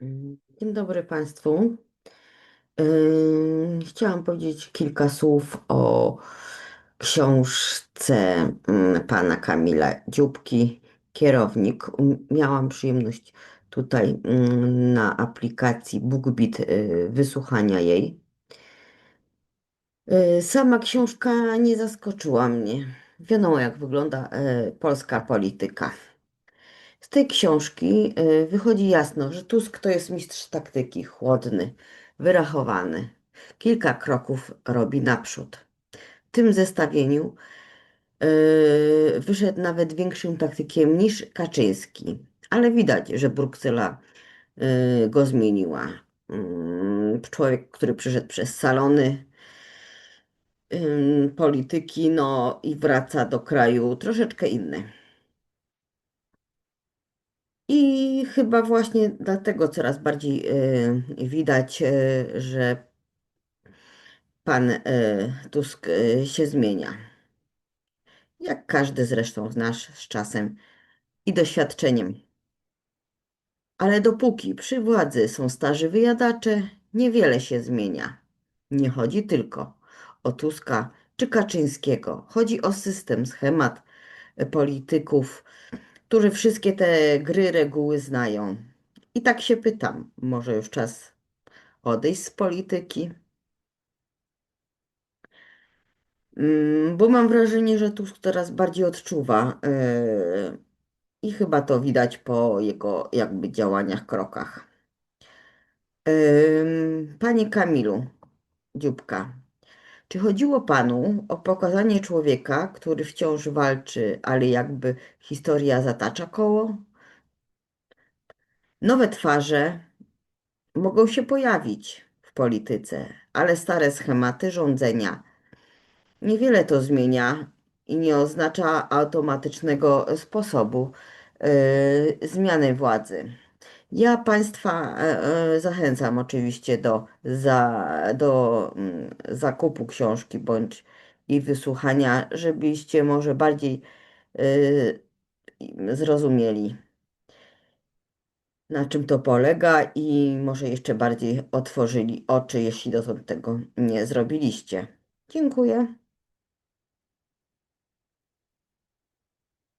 Dzień dobry Państwu. Chciałam powiedzieć kilka słów o książce mm, pana Kamila Dziubki, Kierownik. Miałam przyjemność tutaj mm, na aplikacji BookBeat y, wysłuchania jej. Y, Sama książka nie zaskoczyła mnie. Wiadomo, jak wygląda y, polska polityka. Z tej książki y, wychodzi jasno, że Tusk to jest mistrz taktyki, chłodny, wyrachowany. Kilka kroków robi naprzód. W tym zestawieniu y, wyszedł nawet większym taktykiem niż Kaczyński, ale widać, że Bruksela y, go zmieniła. Mm, Człowiek, który przyszedł przez salony polityki, no i wraca do kraju troszeczkę inny. I chyba właśnie dlatego coraz bardziej y, widać, y, że pan y, Tusk się zmienia. Jak każdy zresztą z nas z czasem i doświadczeniem. Ale dopóki przy władzy są starzy wyjadacze, niewiele się zmienia. Nie chodzi tylko o Tuska czy Kaczyńskiego. Chodzi o system, schemat polityków, którzy wszystkie te gry, reguły znają. I tak się pytam, może już czas odejść z polityki? Mm, Bo mam wrażenie, że Tusk coraz bardziej odczuwa yy, i chyba to widać po jego jakby działaniach, krokach. Ym, Panie Kamilu Dziubka, czy chodziło panu o pokazanie człowieka, który wciąż walczy, ale jakby historia zatacza koło? Nowe twarze mogą się pojawić w polityce, ale stare schematy rządzenia Niewiele to zmienia i nie oznacza automatycznego sposobu e, zmiany władzy. Ja Państwa e, e, zachęcam oczywiście do, za, do mm, zakupu książki bądź i wysłuchania, żebyście może bardziej zrozumieli, na czym to polega i może jeszcze bardziej otworzyli oczy, jeśli dotąd tego nie zrobiliście. Dziękuję.